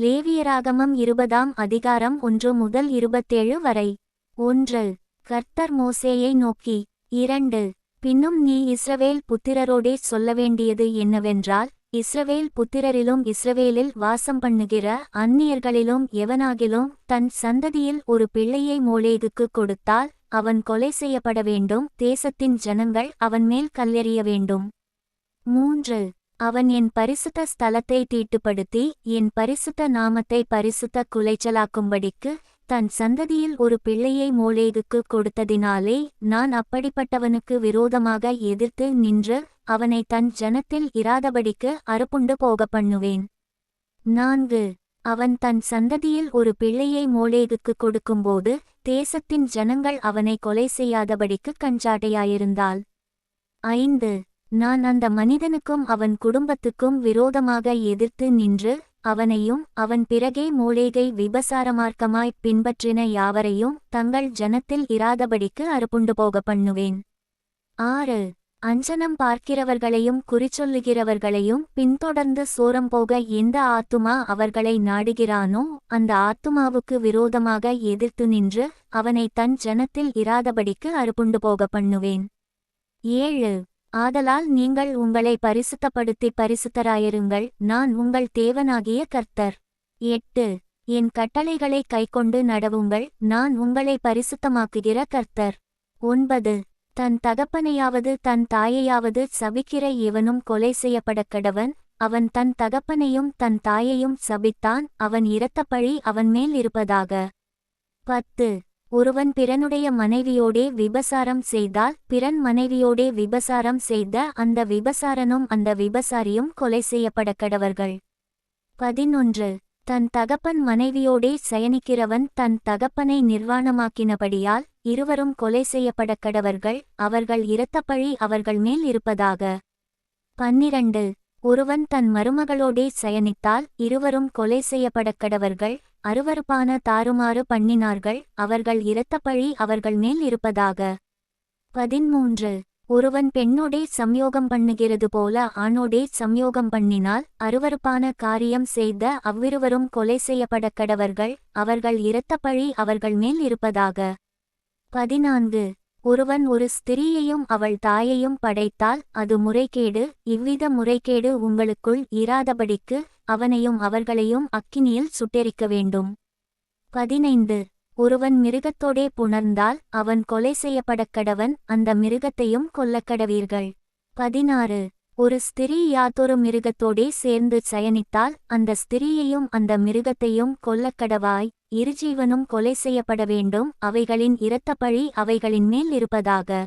லேவியராகமம் இருபதாம் அதிகாரம் ஒன்று முதல் இருபத்தேழு வரை. ஒன்று. கர்த்தர் மோசேயை நோக்கி இரண்டு. பின்னும் நீ இஸ்ரவேல் புத்திரரோடே சொல்ல வேண்டியது என்னவென்றால் இஸ்ரவேல் புத்திரரிலும் இஸ்ரவேலில் வாசம் பண்ணுகிற அந்நியர்களிலும் எவனாகிலும் தன் சந்ததியில் ஒரு பிள்ளையை மோளேதுக்கு கொடுத்தால் அவன் கொலை செய்யப்பட வேண்டும் தேசத்தின் ஜனங்கள் அவன் மேல் கல்லெறிய வேண்டும். மூன்று. அவன் என் பரிசுத்த ஸ்தலத்தை தீட்டுப்படுத்தி என் பரிசுத்த நாமத்தை பரிசுத்த குலைச்சலாக்கும்படிக்கு தன் சந்ததியில் ஒரு பிள்ளையை மோலேதுக்கு கொடுத்ததினாலே நான் அப்படிப்பட்டவனுக்கு விரோதமாக எதிர்த்து நின்று அவனை தன் ஜனத்தில் இராதபடிக்கு அறுப்புண்டு போக பண்ணுவேன். நான்கு. அவன் தன் சந்ததியில் ஒரு பிள்ளையை மோலேதுக்கு கொடுக்கும்போது தேசத்தின் ஜனங்கள் அவனை கொலை செய்யாதபடிக்கு கஞ்சாட்டையாயிருந்தாள். ஐந்து. நான் அந்த மனிதனுக்கும் அவன் குடும்பத்துக்கும் விரோதமாக எதிர்த்து நின்று அவனையும் அவன் பிறகே மோளேகை விபசாரமார்க்கமாய் பின்பற்றின யாவரையும் தங்கள் ஜனத்தில் இராதபடிக்கு அறுப்புண்டு போக பண்ணுவேன். ஆறு. அஞ்சனம் பார்க்கிறவர்களையும் குறிச்சொல்லுகிறவர்களையும் பின்தொடர்ந்து சோரம் போக எந்த ஆத்துமா அவர்களை நாடுகிறானோ அந்த ஆத்துமாவுக்கு விரோதமாக எதிர்த்து நின்று அவனை தன் ஜனத்தில் இராதபடிக்கு அறுப்புண்டு போக பண்ணுவேன். ஏழு. ஆதலால் நீங்கள் உங்களை பரிசுத்தப்படுத்தி பரிசுத்தராயிருங்கள். நான் உங்கள் தேவனாகிய கர்த்தர். எட்டு என் கட்டளைகளை கைக்கொண்டு நடவுங்கள். நான் உங்களை பரிசுத்தமாக்குகிற கர்த்தர். ஒன்பது தன் தகப்பனையாவது தன் தாயையாவது சபிக்கிற எவனும் கொலை செய்யப்படக் கடவன் அவன் தன் தகப்பனையும் தன் தாயையும் சபித்தான். அவன் இரத்தப்பழி அவன் மேல் இருப்பதாக. பத்து ஒருவன் பிறனுடைய மனைவியோடே விபசாரம் செய்தால் பிறன் மனைவியோடே விபசாரம் செய்த அந்த விபசாரனும் அந்த விபசாரியும் கொலை செய்யப்பட கடவர்கள் பதினொன்று. தன் தகப்பன் மனைவியோடே சயனிக்கிறவன் தன் தகப்பனை நிர்வாணமாக்கினபடியால் இருவரும் கொலை செய்யப்பட கடவர்கள் அவர்கள் இரத்தப்பழி அவர்கள் மேல் இருப்பதாக. பன்னிரண்டு. ஒருவன் தன் மருமகளோடே சயனித்தால் இருவரும் கொலை செய்யப்படக் அருவறுப்பான அருவருப்பான தாறுமாறு பண்ணினார்கள். அவர்கள் இரத்தப்பழி அவர்கள் மேல் இருப்பதாக. பதிமூன்று ஒருவன் பெண்ணோடே சம்யோகம் பண்ணுகிறது போல ஆணோடே சம்யோகம் பண்ணினால் அருவருப்பான காரியம் செய்த அவ்விருவரும் கொலை செய்யப்படக் கடவர்கள் அவர்கள் இரத்தப்பழி அவர்கள் மேல் இருப்பதாக. பதினான்கு. ஒருவன் ஒரு ஸ்திரீயையும் அவள் தாயையும் படைத்தால் அது முறைகேடு இவ்வித முறைகேடு உங்களுக்குள் இராதபடிக்கு அவனையும் அவர்களையும் அக்கினியில் சுட்டெரிக்க வேண்டும். பதினைந்து. ஒருவன் மிருகத்தோடே புணர்ந்தால் அவன் கொலை செய்யப்படக் கடவன் அந்த மிருகத்தையும் கொல்லக்கடவீர்கள் பதினாறு. ஒரு ஸ்திரீ யாதொரு மிருகத்தோடே சேர்ந்து சயனித்தால் அந்த ஸ்திரீயையும் அந்த மிருகத்தையும் கொல்லக்கடவாய் இருஜீவனும் கொலை செய்யப்பட வேண்டும் அவைகளின் இரத்தப்பழி அவைகளின் மேல் இருப்பதாக.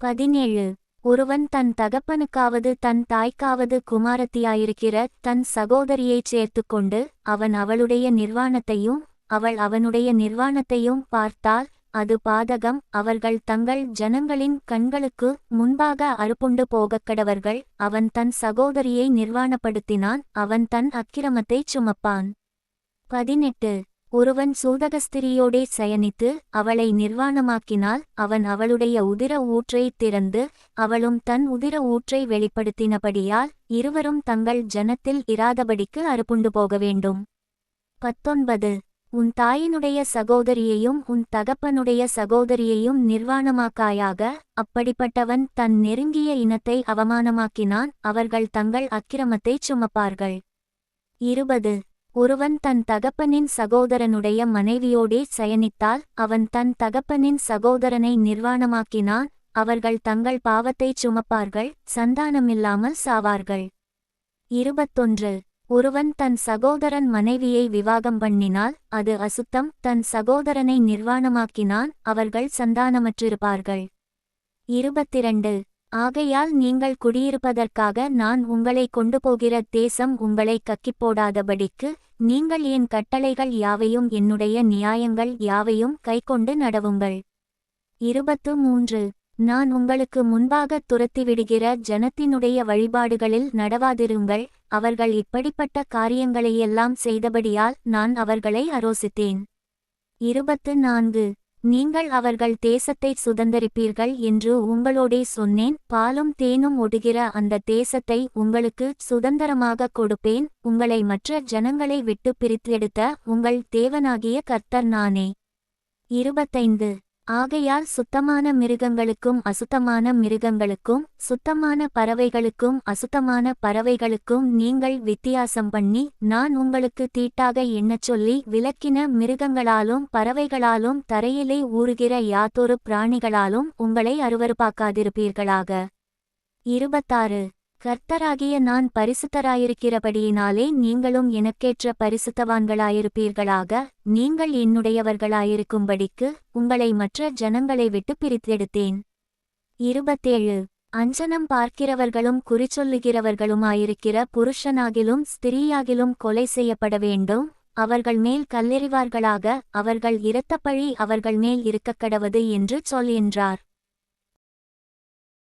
பதினேழு. ஒருவன் தன் தகப்பனுக்காவது தன் தாய்க்காவது குமாரத்தியாயிருக்கிற தன் சகோதரியைச் சேர்த்துக்கொண்டு அவன் அவளுடைய நிர்வாணத்தையும் அவள் அவனுடைய நிர்வாணத்தையும் பார்த்தால் அது பாதகம் அவர்கள் தங்கள் ஜனங்களின் கண்களுக்கு முன்பாக அறுப்புண்டு போகக் கடவர்கள் அவன் தன் சகோதரியை நிர்வாணப்படுத்தினான் அவன் தன் அக்கிரமத்தைச் சுமப்பான். பதினெட்டு. ஒருவன் சூதகஸ்திரியோடே சயனித்து அவளை நிர்வாணமாக்கினால் அவன் அவளுடைய உதிர ஊற்றைத் திறந்து அவளும் தன் உதிர ஊற்றை வெளிப்படுத்தினபடியால் இருவரும் தங்கள் ஜனத்தில் இராதபடிக்கு அறுப்புண்டு போக வேண்டும். பத்தொன்பது. உன் தாயினுடைய சகோதரியையும் உன் தகப்பனுடைய சகோதரியையும் நிர்வாணமாக்காயாக அப்படிப்பட்டவன் தன் நெருங்கிய இனத்தை அவமானமாக்கினான் அவர்கள் தங்கள் அக்கிரமத்தைச் சுமப்பார்கள். இருபது. ஒருவன் தன் தகப்பனின் சகோதரனுடைய மனைவியோடே சயனித்தால் அவன் தன் தகப்பனின் சகோதரனை நிர்வாணமாக்கினான் அவர்கள் தங்கள் பாவத்தைச் சுமப்பார்கள் சந்தானமில்லாமல் சாவார்கள். இருபத்தொன்று. ஒருவன் தன் சகோதரன் மனைவியை விவாகம் பண்ணினால் அது அசுத்தம் தன் சகோதரனை நிர்வாணமாக்கினான் அவர்கள் சந்தானமற்றிருப்பார்கள். இருபத்திரண்டு. ஆகையால் நீங்கள் குடியிருப்பதற்காக நான் உங்களை கொண்டு போகிற தேசம் உங்களை கக்கிப்போடாதபடிக்கு நீங்கள் என் கட்டளைகள் யாவையும் என்னுடைய நியாயங்கள் யாவையும் கைக்கொண்டு நடவுங்கள். இருபத்து மூன்று. நான் உங்களுக்கு முன்பாக துரத்திவிடுகிற ஜனத்தினுடைய வழிபாடுகளில் நடவாதிருங்கள் அவர்கள் இப்படிப்பட்ட காரியங்களையெல்லாம் செய்தபடியால் நான் அவர்களை அரோசித்தேன். இருபத்து நான்கு. நீங்கள் அவர்கள் தேசத்தை சுதந்தரிப்பீர்கள் என்று உங்களோடே சொன்னேன். பாலும் தேனும் ஒடுகிற அந்த தேசத்தை உங்களுக்கு சுதந்திரமாக கொடுப்பேன். உங்களை மற்ற ஜனங்களை விட்டு பிரித்தெடுத்த உங்கள் தேவனாகிய கர்த்தர் நானே. இருபத்தைந்து. ஆகையால் சுத்தமான மிருகங்களுக்கும் அசுத்தமான மிருகங்களுக்கும் சுத்தமான பறவைகளுக்கும் அசுத்தமான பறவைகளுக்கும் நீங்கள் வித்தியாசம் பண்ணி நான் உங்களுக்கு தீட்டாக எண்ணச் சொல்லி விலக்கின மிருகங்களாலும் பறவைகளாலும் தரையிலே ஊறுகிற யாதொரு பிராணிகளாலும் உங்களை அருவருப்பாக்காதிருப்பீர்களாக. இருபத்தாறு. கர்த்தராகிய நான் பரிசுத்தராயிருக்கிறபடியினாலே நீங்களும் எனக்கேற்ற பரிசுத்தவான்களாயிருப்பீர்களாக நீங்கள் என்னுடையவர்களாயிருக்கும்படிக்கு உங்களை மற்ற ஜனங்களை விட்டு பிரித்தெடுத்தேன். இருபத்தேழு. அஞ்சனம் பார்க்கிறவர்களும் குறிச்சொல்லுகிறவர்களுமாயிருக்கிற புருஷனாகிலும் ஸ்திரீயாகிலும் கொலை செய்யப்பட வேண்டும் அவர்கள் மேல் கல்லெறிவார்களாக அவர்கள் இரத்தப்பழி அவர்கள் மேல் இருக்கக்கடவது என்று சொல் என்றார்.